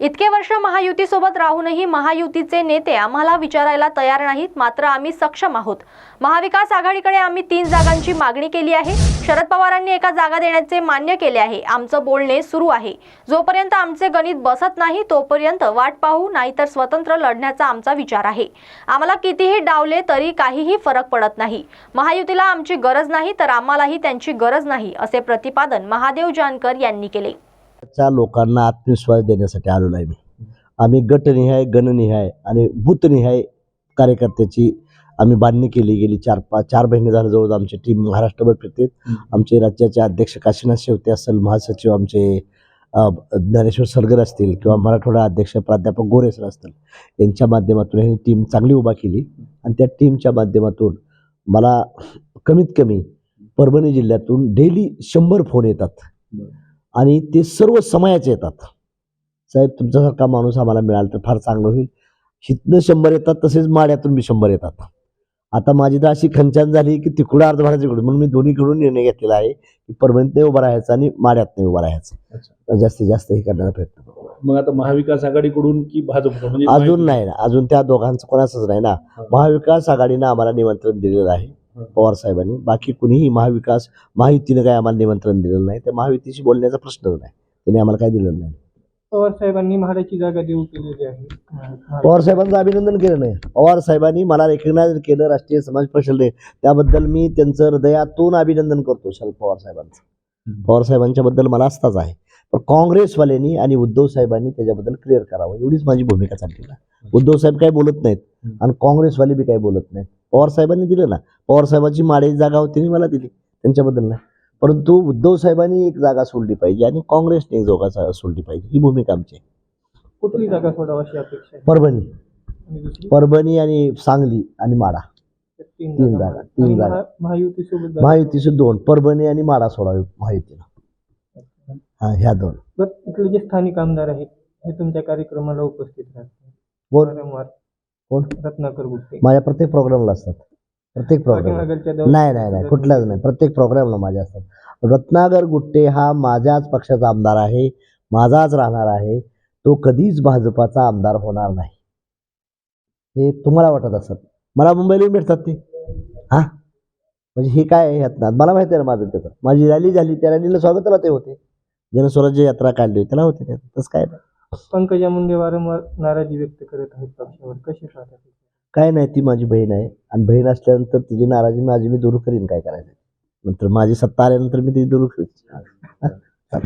इतके वर्ष महायुतीसोबत राहूनही महायुतीचे नेते आम्हाला विचारायला तयार नाहीत मात्र आम्ही सक्षम आहोत. महाविकास आघाडीकडे आम्ही तीन जागांची मागणी केली आहे. शरद पवारांनी एका जागा देण्याचे मान्य केले आहे. आमचं बोलणे सुरू आहे. जोपर्यंत आमचे गणित बसत नाही तोपर्यंत वाट पाहू नाहीतर स्वतंत्र लढण्याचा आमचा विचार आहे. आम्हाला कितीही डावले तरी काहीही फरक पडत नाही. महायुतीला आमची गरज नाही तर आम्हालाही त्यांची गरज नाही असे प्रतिपादन महादेव जानकर यांनी केले. च्या लोकांना आत्मविश्वास देण्यासाठी आलेलो आहे मी. आम्ही गटनिहाय गणनिहाय आणि भूतनिहाय कार्यकर्त्याची आम्ही बांधणी केली. गेली चार पाच चार महिने झाले जवळ आमची टीम महाराष्ट्रभर फिरते. आमचे राज्याचे अध्यक्ष काशीनाथ शेवते असेल महासचिव आमचे ज्ञानेश्वर सरगर असतील किंवा मराठवाडा अध्यक्ष प्राध्यापक गोरे सर असतील यांच्या माध्यमातून ही टीम चांगली उभा केली. आणि त्या टीमच्या माध्यमातून मला कमीत कमी परभणी जिल्ह्यातून डेली शंभर फोन येतात. आणि ते सर्व समयाचे येतात. साहेब तुमच्यासारखा माणूस आम्हाला मिळाला तर फार चांगलं होईल. हितनं शंभर येतात तसेच माड्यातून बी शंभर येतात. आता माझी तर अशी खंचन झाली की तिकडं अर्ध भरायचं इकडून. म्हणून मी दोन्हीकडून निर्णय घेतलेला आहे की परभणीत नाही उभा राहायचा आणि माड्यात नाही उभा राहायचं. जास्तीत जास्त हे करण्याचा प्रयत्न. मग आता महाविकास आघाडीकडून की भाजपकडून म्हणजे अजून नाही ना. अजून त्या दोघांचं कोणाचंच नाही ना. महाविकास आघाडीनं आम्हाला निमंत्रण दिलेलं आहे. पवार साहेबांनी. बाकी कुणीही महाविकास महायुतीनं काय आम्हाला निमंत्रण दिलेलं नाही. त्या महायुतीशी बोलण्याचा प्रश्नच नाही. त्यांनी आम्हाला काय दिलेलं नाही. पवार साहेबांनी म्हाडाची जागा देऊ केलेली आहे. पवार साहेबांचं अभिनंदन केलं नाही. पवार साहेबांनी मला रेकग्नाइज केलं राष्ट्रीय समाज परिषदेने त्याबद्दल मी त्यांचं हृदयातून अभिनंदन करतो शरद पवार साहेबांचं. पवार साहेबांच्या बद्दल मला असताच आहे. पण काँग्रेसवाल्यांनी आणि उद्धव साहेबांनी त्याच्याबद्दल क्लिअर करावं. एवढीच माझी भूमिका चालली ना उद्धव साहेब काही बोलत नाहीत आणि काँग्रेसवाले बी काही बोलत नाहीत. पवार साहेबांनी दिलं ना. पवार साहेबांची माडे जागा होती नी मला दिली त्यांच्याबद्दल नाही परंतु उद्धव साहेबांनी एक जागा सोडली पाहिजे आणि काँग्रेसने एक जागा सोडली पाहिजे. ही भूमिका आमची आहे. कुठली जागा सोडावी अशी अपेक्षा आहे? परभणी. आणि दुसरी? परभणी आणि सांगली आणि माडा. तीन तीन जागा तीन आणि जागा. महा- महायुतीसोबत जागा. महायुतीचे दोन. परभणी आणि माडा सोडावी महायुतीला हा ह्या दोन. बरं इथले जे स्थानिक आमदार आहेत हे तुमच्या कार्यक्रमाला उपस्थित राहतात. वारंवार. कोण? रत्नाकर गुट्टे. माझ्या प्रत्येक प्रोग्रामला असतात. प्रत्येक प्रोग्राम नाही नाही नाही कुठलाच नाही. प्रत्येक प्रोग्रामला माझ्या असतात. रत्नागर गुट्टे हा माझ्याच पक्षाचा आमदार आहे. माझाच राहणार आहे. तो कधीच भाजपाचा आमदार होणार नाही. हे तुम्हाला वाटत असत मला मुंबईला भेटतात ते. हा? म्हणजे हे काय आहे यातनं मला माहिती आहे ना माझं त्याचं. माझी रॅली झाली त्या रॅलीला स्वागताला ते होते. जनस्वराज्य यात्रा काढली होती त्याला होते तसं काय नाही. पंकजा मुंडे वारंवार नाराजी व्यक्त करत आहेत पक्षावर. कशी पाहतात काय नाही ती माझी बहीण आहे. आणि बहीण असल्यानंतर तिची नाराजी माझी मी दूर करीन काय करायचं? नंतर माझी सत्ता आल्यानंतर मी ती दूर करीन.